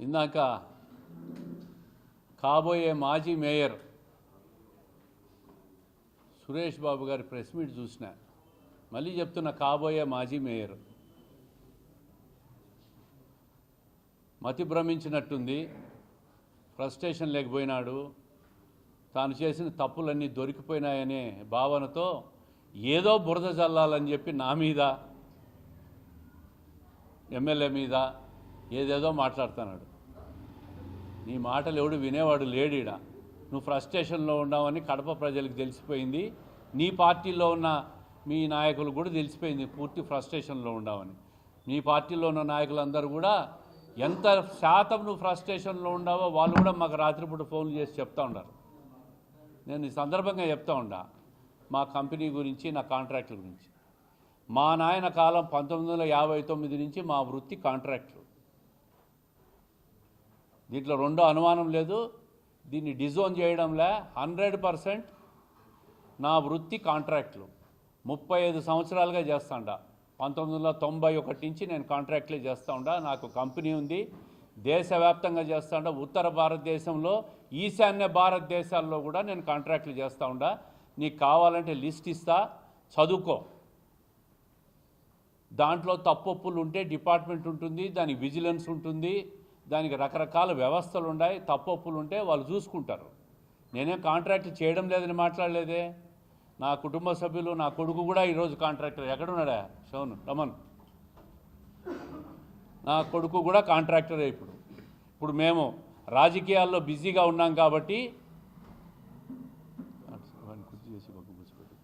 ఇందాక కాబోయే మాజీ మేయర్ సురేష్ బాబు గారి ప్రెస్ మీట్ చూసిన. మళ్ళీ చెప్తున్న కాబోయే మాజీ మేయర్. మతి భ్రమించినట్టుంది. ఫ్రస్ట్రేషన్ లేకపోయినాడు. తాను చేసిన తప్పులన్నీ దొరికిపోయినాయనే భావనతో ఏదో బురద చల్లాలని చెప్పి నా మీద ఎమ్మెల్యే మీద ఏదేదో మాట్లాడుతున్నాడు. నీ మాటలు ఎవడు వినేవాడు లేడీడ నువ్వు ఫ్రస్ట్రేషన్లో ఉన్నావని కడప ప్రజలకు తెలిసిపోయింది. నీ పార్టీలో ఉన్న మీ నాయకులు కూడా తెలిసిపోయింది పూర్తి ఫ్రస్ట్రేషన్లో ఉన్నావని మీ పార్టీలో ఉన్న నాయకులందరూ కూడా ఎంత శాతం నువ్వు ఫ్రస్ట్రేషన్లో ఉన్నావో వాళ్ళు కూడా మాకు రాత్రిపూట ఫోన్లు చేసి చెప్తా ఉన్నారు. నేను ఈ సందర్భంగా చెప్తా ఉండా మా కంపెనీ గురించి నా కాంట్రాక్టుల గురించి. మా నాయన కాలం పంతొమ్మిది వందల యాభై తొమ్మిది నుంచి మా వృత్తి కాంట్రాక్టులు. దీంట్లో రెండో అనుమానం లేదు. దీన్ని డిజోన్ చేయడంలే. హండ్రెడ్ పర్సెంట్ నా వృత్తి కాంట్రాక్ట్లు. ముప్పై ఐదు సంవత్సరాలుగా చేస్తాండా. పంతొమ్మిది వందల తొంభై ఒకటి నుంచి నేను కాంట్రాక్ట్లే చేస్తూ ఉండా. నాకు కంపెనీ ఉంది. దేశవ్యాప్తంగా చేస్తాండా ఉత్తర భారతదేశంలో ఈశాన్య భారతదేశాల్లో కూడా నేను కాంట్రాక్ట్లు చేస్తూ ఉండా. నీకు కావాలంటే లిస్ట్ ఇస్తా. చదువుకో. దాంట్లో తప్పొప్పులు ఉంటే డిపార్ట్మెంట్ ఉంటుంది. దానికి విజిలెన్స్ ఉంటుంది. దానికి రకరకాల వ్యవస్థలు ఉన్నాయి తప్పొప్పులు ఉంటే వాళ్ళు చూసుకుంటారు. నేనేం కాంట్రాక్ట్ చేయడం లేదని మాట్లాడలేదే. నా కుటుంబ సభ్యులు నా కొడుకు కూడా ఈరోజు కాంట్రాక్టర్. ఎక్కడున్నాడా? శోను రమన్. నా కొడుకు కూడా కాంట్రాక్టరే ఇప్పుడు. ఇప్పుడు మేము రాజకీయాల్లో బిజీగా ఉన్నాం కాబట్టి కుర్చీ చేసి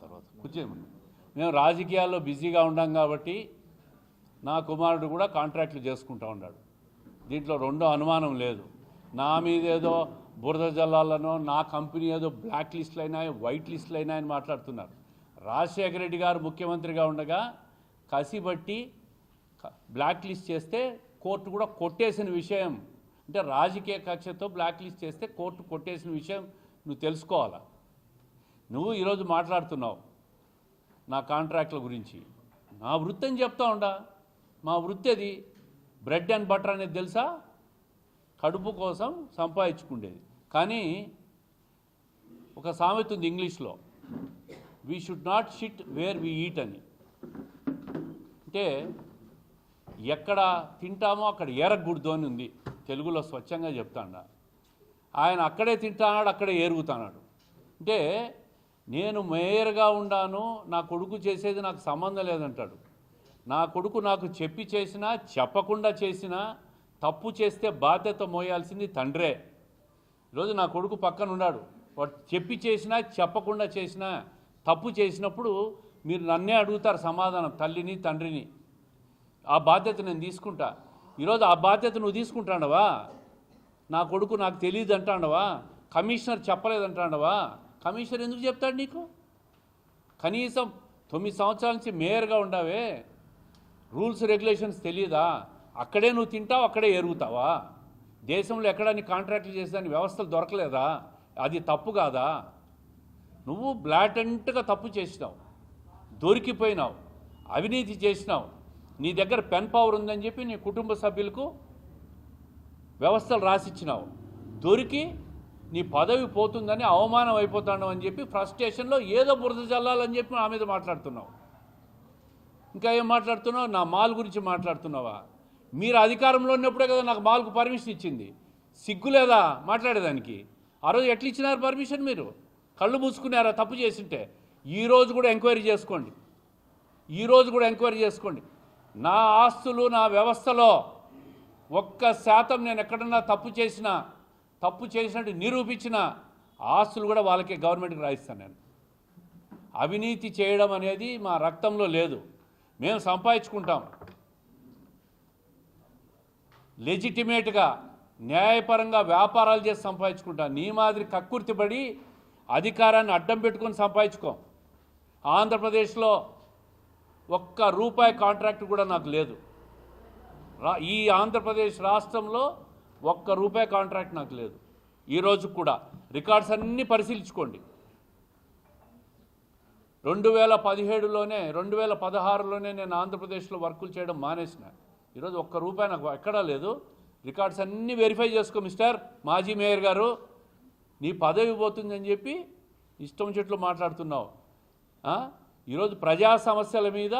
తర్వాత మేము రాజకీయాల్లో బిజీగా ఉన్నాం కాబట్టి నా కుమారుడు కూడా కాంట్రాక్ట్లు చేసుకుంటా ఉన్నాడు. దీంట్లో రెండో అనుమానం లేదు. నా మీద ఏదో బురద జల్లాలనో నా కంపెనీ ఏదో బ్లాక్ లిస్టులు అయినా వైట్ లిస్టులు అయినాయని మాట్లాడుతున్నారు. రాజశేఖర రెడ్డి గారు ముఖ్యమంత్రిగా ఉండగా కసిబట్టి బ్లాక్ లిస్ట్ చేస్తే కోర్టు కూడా కొట్టేసిన విషయం. అంటే రాజకీయ కక్షతో బ్లాక్ లిస్ట్ చేస్తే కోర్టు కొట్టేసిన విషయం నువ్వు తెలుసుకోవాలా? నువ్వు ఈరోజు మాట్లాడుతున్నావు నా కాంట్రాక్ట్ల గురించి. నా వృత్తి అని చెప్తా ఉండా. మా వృత్తి అది. బ్రెడ్ అండ్ బటర్ అనేది తెలుసా? కడుపు కోసం సంపాదించుకుండేది. కానీ ఒక సామెత ఉంది ఇంగ్లీష్లో. We should not shit where we eat అని. అంటే ఎక్కడ తింటామో అక్కడ ఏరగకూడదు అని ఉంది. తెలుగులో స్వచ్ఛంగా చెప్తాడా. ఆయన అక్కడే తింటానాడు అక్కడే ఏరుగుతానాడు. అంటే నేను మేయర్గా ఉండాను నా కొడుకు చేసేది నాకు సంబంధం లేదంటాడు. నా కొడుకు నాకు చెప్పి చేసినా చెప్పకుండా చేసినా తప్పు చేస్తే బాధ్యత మోయాల్సింది తండ్రే. ఈరోజు నా కొడుకు పక్కన ఉన్నాడు వాడు చెప్పి చేసినా చెప్పకుండా చేసినా తప్పు చేసినప్పుడు మీరు నన్నే అడుగుతారు సమాధానం తల్లిని తండ్రిని. ఆ బాధ్యత నేను తీసుకుంటా. ఈరోజు ఆ బాధ్యత నువ్వు తీసుకుంటాడవా? నా కొడుకు నాకు తెలియదు అంటాడవా? కమిషనర్ చెప్పలేదంటాడవా కమిషనర్ ఎందుకు చెప్తాడు నీకు? కనీసం తొమ్మిది సంవత్సరాల నుంచి మేయర్గా ఉండవే. రూల్స్ రెగ్యులేషన్స్ తెలియదా అక్కడే నువ్వు తింటావు అక్కడే ఎరుగుతావా? దేశంలో ఎక్కడ నీ కాంట్రాక్ట్లు చేసేదాని వ్యవస్థలు దొరకలేదా? అది తప్పు కాదా? నువ్వు బ్లాటెంట్గా తప్పు చేసినావు. దొరికిపోయినావు. అవినీతి చేసినావు. నీ దగ్గర పెన్ పవర్ ఉందని చెప్పి నీ కుటుంబ సభ్యులకు వ్యవస్థలు రాసిచ్చినావు. దొరికి నీ పదవి పోతుందని అవమానం అయిపోతాను అని చెప్పి ఫ్రస్ట్రేషన్లో ఏదో బురద చల్లాలని చెప్పి నా మీద మాట్లాడుతున్నావు. ఇంకా ఏం మాట్లాడుతున్నావు? నా మాల్ గురించి మాట్లాడుతున్నావా? మీరు అధికారంలో ఉన్నప్పుడే కదా నాకు మాల్కు పర్మిషన్ ఇచ్చింది. సిగ్గు లేదా మాట్లాడేదానికి? ఆ రోజు ఎట్లా ఇచ్చినారు పర్మిషన్ మీరు? కళ్ళు మూసుకున్నారా తప్పు చేసింటే? ఈరోజు కూడా ఎంక్వైరీ చేసుకోండి. ఈ రోజు కూడా ఎంక్వైరీ చేసుకోండి. నా ఆస్తులు నా వ్యవస్థలో ఒక్క శాతం నేను ఎక్కడన్నా తప్పు చేసినా తప్పు చేసినట్టు నిరూపించిన ఆస్తులు కూడా వాళ్ళకే గవర్నమెంట్కి రాయిస్తాను నేను. అవినీతి చేయడం అనేది మా రక్తంలో లేదు. మేము సంపాదించుకుంటాం. లెజిటిమేట్గా న్యాయపరంగా వ్యాపారాలు చేసి సంపాదించుకుంటాం. నీ మాదిరి కక్కుర్తిపడి అధికారాన్ని అడ్డం పెట్టుకొని సంపాదించుకోం. ఆంధ్రప్రదేశ్లో ఒక్క రూపాయి కాంట్రాక్ట్ కూడా నాకు లేదు. ఈ ఆంధ్రప్రదేశ్ రాష్ట్రంలో ఒక్క రూపాయి కాంట్రాక్ట్ నాకు లేదు. ఈ రోజు కూడా రికార్డ్స్ అన్నీ పరిశీలించుకోండి. రెండు వేల పదిహేడులోనే రెండు వేల పదహారులోనే నేను ఆంధ్రప్రదేశ్లో వర్కులు చేయడం మానేసిన. ఈరోజు ఒక్క రూపాయి నాకు ఎక్కడా లేదు. రికార్డ్స్ అన్నీ వెరిఫై చేసుకో మిస్టర్ మాజీ మేయర్ గారు. నీ పదవి పోతుందని చెప్పి ఇష్టం చెట్లు మాట్లాడుతున్నావు. ఈరోజు ప్రజా సమస్యల మీద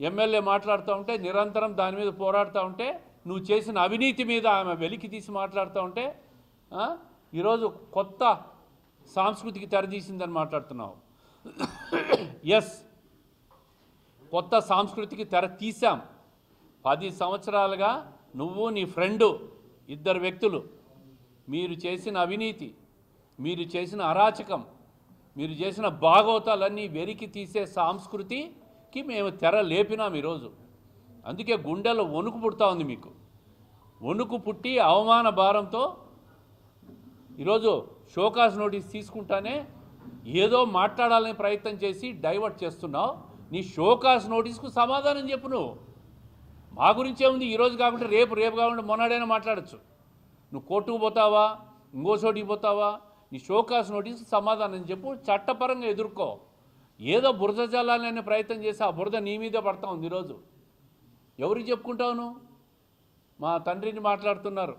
ఎమ్మెల్యే మాట్లాడుతూ ఉంటే నిరంతరం దాని మీద పోరాడుతూ ఉంటే నువ్వు చేసిన అవినీతి మీద ఆమె వెలికి తీసి మాట్లాడుతూ ఉంటే ఈరోజు కొత్త సాంస్కృతికి తెరదీసిందని మాట్లాడుతున్నావు. ఎస్ కొత్త సాంస్కృతికి తెర తీసాం పది సంవత్సరాలుగా నువ్వు నీ ఫ్రెండు ఇద్దరు వ్యక్తులు మీరు చేసిన అవినీతి మీరు చేసిన అరాచకం మీరు చేసిన భాగవతాలన్నీ వెరికి తీసే సాంస్కృతికి మేము తెర లేపినాం ఈరోజు. అందుకే గుండెలో వణుకు పుడతా ఉంది మీకు. వణుకు పుట్టి అవమాన భారంతో ఈరోజు షోకాస్ నోటీస్ తీసుకుంటానే ఏదో మాట్లాడాలని ప్రయత్నం చేసి డైవర్ట్ చేస్తున్నావు. నీ షోకాస్ నోటీస్కు సమాధానం చెప్పు నువ్వు. మా గురించే ఉంది ఈరోజు కాకుండా రేపు రేపు కాకుండా మొన్నడైనా మాట్లాడచ్చు. నువ్వు కోర్టుకు పోతావా? ఇంకో చోటికి పోతావా? నీ షోకాస్ నోటీస్కు సమాధానం చెప్పు చట్టపరంగా ఎదుర్కో. ఏదో బురద జల్లాలనే ప్రయత్నం చేసి ఆ బురద నీ మీదే పడతా ఉంది ఈరోజు. ఎవరికి చెప్పుకుంటావు నువ్వు? మా తండ్రిని మాట్లాడుతున్నారు.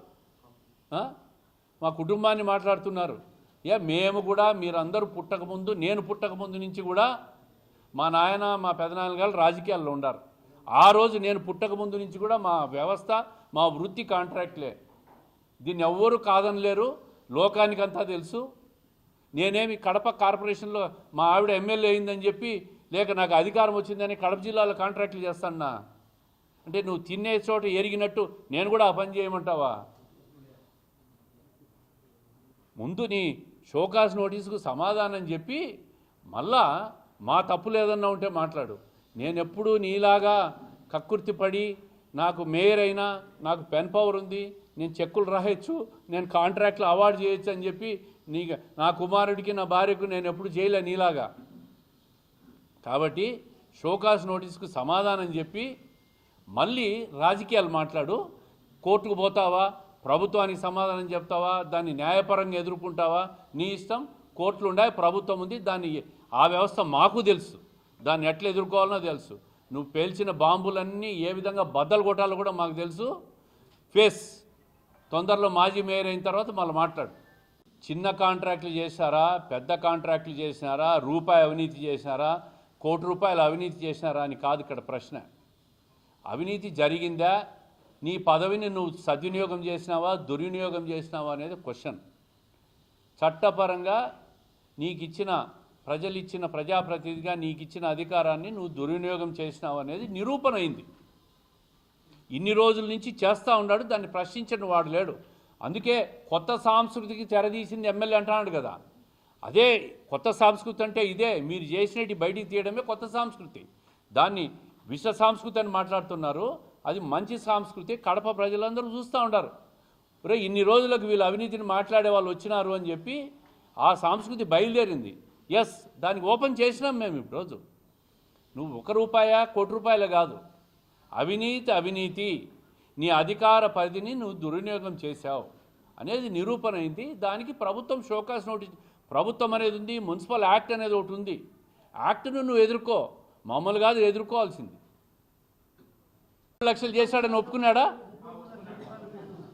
మా కుటుంబాన్ని మాట్లాడుతున్నారు. ఏ మేము కూడా మీరందరూ పుట్టకముందు నేను పుట్టకముందు నుంచి కూడా మా నాయన మా పెదనాన్న గారు రాజకీయాల్లో ఉండారు. ఆ రోజు నేను పుట్టకముందు నుంచి కూడా మా వ్యవస్థ మా వృత్తి కాంట్రాక్ట్లే దీన్ని ఎవ్వరూ కాదనలేరు. లోకానికంతా తెలుసు. నేనేమి కడప కార్పొరేషన్లో మా ఆవిడ ఎమ్మెల్యే అయిందని చెప్పి లేక నాకు అధికారం వచ్చిందని కడప జిల్లాలో కాంట్రాక్ట్లు చేస్తానా అంటే నువ్వు తినే చోట ఎరిగినట్టు నేను కూడా ఆ పని చేయమంటావా? ముందు నీ షోకాస్ నోటీసుకు సమాధానం చెప్పి మళ్ళా మా తప్పు లేదన్నా ఉంటే మాట్లాడు. నేను ఎప్పుడూ నీలాగా కక్కుర్తి పడి నాకు మేయర్ అయినా నాకు పెన్ పవర్ ఉంది నేను చెక్కులు రాయొచ్చు నేను కాంట్రాక్ట్లు అవార్డు చేయొచ్చు అని చెప్పి నీ నా కుమారుడికి నా భార్యకు నేను ఎప్పుడు చేయలే నీలాగా. కాబట్టి షోకాస్ నోటీస్కు సమాధానం చెప్పి మళ్ళీ రాజకీయాలు మాట్లాడు. కోర్టుకు పోతావా? ప్రభుత్వానికి సమాధానం చెప్తావా? దాన్ని న్యాయపరంగా ఎదుర్కొంటావా? నీ ఇష్టం. కోర్టులు ఉండాయి ప్రభుత్వం ఉంది. దాన్ని ఆ వ్యవస్థ మాకు తెలుసు. దాన్ని ఎట్లా ఎదుర్కోవాలనో తెలుసు. నువ్వు పేల్చిన బాంబులన్నీ ఏ విధంగా బద్దలు కొట్టాలో కూడా మాకు తెలుసు. ఫేస్ తొందరలో మాజీ మేయర్ అయిన తర్వాత మళ్ళీ మాట్లాడు. చిన్న కాంట్రాక్టులు చేశారా? పెద్ద కాంట్రాక్టులు చేసినారా? రూపాయి అవినీతి చేసినారా? కోటి రూపాయలు అవినీతి చేసినారా అని కాదు ఇక్కడ ప్రశ్న. అవినీతి జరిగిందా? నీ పదవిని నువ్వు సద్వినియోగం చేసినావా దుర్వినియోగం చేసినావా అనేది క్వశ్చన్ చట్టపరంగా నీకు ఇచ్చిన ప్రజలు ఇచ్చిన ప్రజాప్రతినిధిగా నీకు ఇచ్చిన అధికారాన్ని నువ్వు దుర్వినియోగం చేసినావు అనేది నిరూపణ అయింది. ఇన్ని రోజుల నుంచి చేస్తూ ఉన్నాడు దాన్ని ప్రశ్నించిన వాడు లేడు. అందుకే కొత్త సంస్కృతికి తెరదీసింది ఎమ్మెల్యే అంటున్నాడు కదా. అదే కొత్త సంస్కృతి అంటే ఇదే మీరు చేసినట్టు బయటికి తీయడమే కొత్త సంస్కృతి. దాన్ని విశ్వ సంస్కృతి అని మాట్లాడుతున్నారు. అది మంచి సంస్కృతి కడప ప్రజలందరూ చూస్తూ ఉంటారు. రే ఇన్ని రోజులకు వీళ్ళు అవినీతిని మాట్లాడే వాళ్ళు వచ్చినారు అని చెప్పి ఆ సంస్కృతి బయలుదేరింది. ఎస్ దానికి ఓపెన్ చేసినాం మేము ఈరోజు నువ్వు ఒక రూపాయ కోటి రూపాయలు కాదు. అవినీతి అవినీతి. నీ అధికార పరిధిని నువ్వు దుర్వినియోగం చేశావు. అనేది నిరూపణ అయింది. దానికి ప్రభుత్వం షోకాస్ నోటీస్ ప్రభుత్వం అనేది ఉంది మున్సిపల్ యాక్ట్ అనేది ఒకటి ఉంది. యాక్ట్ను నువ్వు ఎదుర్కో. మామూలు కాదు ఎదుర్కోవాల్సింది. లక్షలు చేశాడని ఒప్పుకున్నాడా?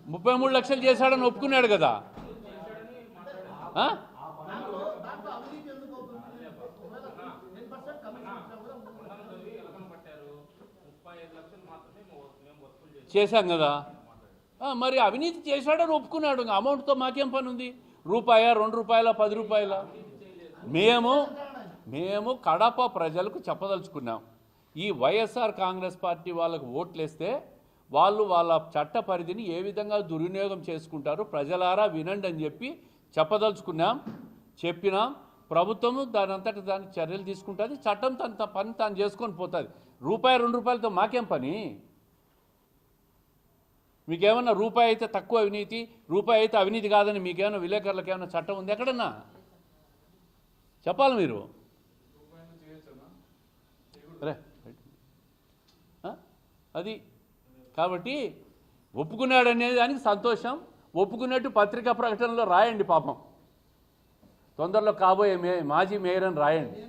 ముప్పై మూడు లక్షలు చేశాడని ఒప్పుకున్నాడు కదా. ఆ? చేశాం కదా. మరి అవినీతి చేశాడని ఒప్పుకున్నాడు. అమౌంట్తో మాకేం పని ఉంది రూపాయ రెండు రూపాయల పది రూపాయల? మేము మేము కడప ప్రజలకు చెప్పదలుచుకున్నాం. ఈ వైఎస్ఆర్ కాంగ్రెస్ పార్టీ వాళ్ళకు ఓట్లేస్తే వాళ్ళు వాళ్ళ చట్ట పరిధిని ఏ విధంగా దుర్వినియోగం చేసుకుంటారు ప్రజలారా వినండి అని చెప్పి చెప్పదలుచుకున్నాం చెప్పినాం. ప్రభుత్వము దాని అంతటి దానికి చర్యలు తీసుకుంటుంది చట్టం తన పని తాను చేసుకొని పోతుంది. రూపాయి రెండు రూపాయలతో మాకేం పని? మీకేమన్నా రూపాయి అయితే తక్కువ అవినీతి రూపాయి అయితే అవినీతి కాదని మీకేమైనా విలేకరులకు ఏమైనా చట్టం ఉంది ఎక్కడన్నా? చెప్పాలి మీరు. రే? అది. కాబట్టి ఒప్పుకున్నాడు అనే దానికి సంతోషం. ఒప్పుకున్నట్టు పత్రికా ప్రకటనలో రాయండి పాపం. తొందరలో కాబోయే మే మాజీ మేయర్ అని రాయండి.